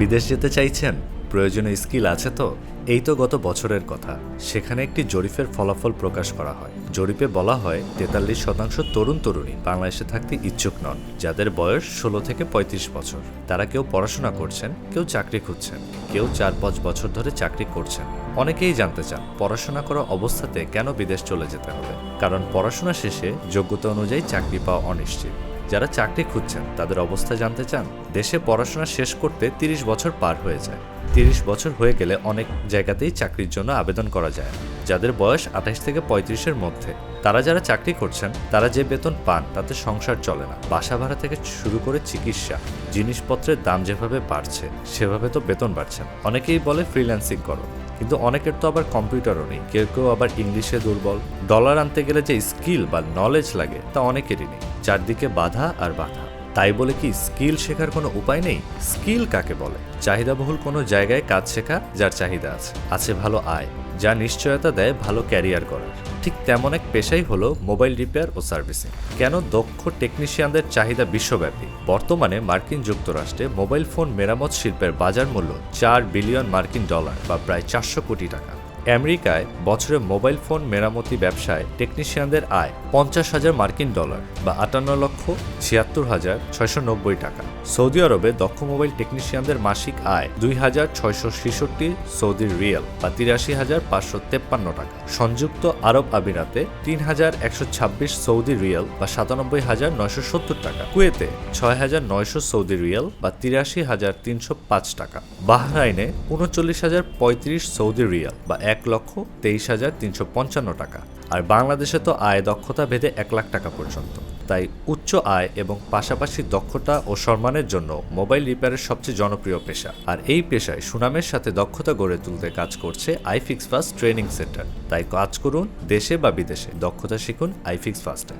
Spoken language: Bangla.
বিদেশ যেতে চাইছেন? প্রয়োজনীয় স্কিল আছে তো? এই তো গত বছরের কথা। সেখানে একটি জরিপের ফলাফল প্রকাশ করা হয়। জরিপে বলা হয়, তেতাল্লিশ শতাংশ তরুণ তরুণী বাংলাদেশে থাকতে ইচ্ছুক নন, যাদের বয়স ষোলো থেকে ৩৫ বছর। তারা কেউ পড়াশোনা করছেন, কেউ চাকরি খুঁজছেন, কেউ চার পাঁচ বছর ধরে চাকরি করছেন। অনেকেই জানতে চান, পড়াশোনা করা অবস্থাতে কেন বিদেশ চলে যেতে হবে? কারণ পড়াশোনা শেষে যোগ্যতা অনুযায়ী চাকরি পাওয়া অনিশ্চিত। যারা চাকরি খুঁজছেন, তাদের অবস্থা জানতে চান, দেশে পড়াশোনা শেষ করতে তিরিশ বছর পার হয়ে যায়। তিরিশ বছর হয়ে গেলে অনেক জায়গাতেই চাকরির জন্য আবেদন করা যায়। যাদের বয়স আঠাশ থেকে পঁয়ত্রিশের মধ্যে, তারা যারা চাকরি করছেন, তারা যে বেতন পান, তাতে সংসার চলে না। বাসা ভাড়া থেকে শুরু করে চিকিৎসা, জিনিসপত্রের দাম যেভাবে বাড়ছে, সেভাবে তো বেতন বাড়ছে না। অনেকেই বলে ফ্রিল্যান্সিং করো, কিন্তু অনেকের তো আবার কম্পিউটারও নেই। কেউ কেউ আবার ইংলিশে দুর্বল। ডলার আনতে গেলে যে স্কিল বা নলেজ লাগে, তা অনেকেরই নেই। চারদিকে বাধা আর বাধা। তাই বলে কি স্কিল শেখার কোনো উপায় নেই? স্কিল কাকে বলে? চাহিদাবহুল কোনো জায়গায় কাজ শেখা যার চাহিদা আছে। আছে ভালো আয়, যা নিশ্চয়তা দেয় ভালো ক্যারিয়ার করার ঠিক তেমন এক পেশাই হলো মোবাইল রিপেয়ার ও সার্ভিসিং। কেন দক্ষ টেকনিশিয়ানদের চাহিদা বিশ্বব্যাপী? বর্তমানে মার্কিন যুক্তরাষ্ট্রে মোবাইল ফোন মেরামত শিল্পের বাজার মূল্য চার বিলিয়ন মার্কিন ডলার বা প্রায় চারশো কোটি টাকা। আমেরিকায় বছরে মোবাইল ফোন মেরামতি ব্যবসায় টেকনিশিয়ানদের আয় পঞ্চাশ হাজার মার্কিন ডলার বা আটান্ন লক্ষ ছিয়াত্তর হাজার ছয়শো নব্বই টাকা। সৌদি আরবে দক্ষ মোবাইল টেকনিশিয়ানদের মাসিক আয় দুই হাজার ছয়শো ছেষট্টি সৌদি রিয়েল বা তিরাশি হাজার পাঁচশো তেপ্পান্ন টাকা। সংযুক্ত আরব আমিরাতে তিন হাজার একশো ছাব্বিশ সৌদি রিয়েল বা সাতানব্বই হাজার নয়শো সত্তর টাকা। কুয়েতে ছয় হাজার নয়শো সৌদি রিয়েল বা তিরাশি হাজার তিনশো পাঁচ টাকা। বাহরাইনে উনচল্লিশ হাজার পঁয়ত্রিশ সৌদি রিয়াল বা এক লক্ষ তেইশ হাজার তিনশো পঞ্চান্ন টাকা। আর বাংলাদেশে তো আয় দক্ষতা ভেদে এক লাখ টাকা পর্যন্ত। তাই উচ্চ আয় এবং পাশাপাশি দক্ষতা ও সম্মানের জন্য মোবাইল রিপেয়ারের সবচেয়ে জনপ্রিয় পেশা। আর এই পেশায় সুনামের সাথে দক্ষতা গড়ে তুলতে কাজ করছে আইফিক্স ফাস্ট ট্রেনিং সেন্টার। তাই কাজ করুন দেশে বা বিদেশে। দক্ষতা শিখুন আইফিক্স ফাস্টে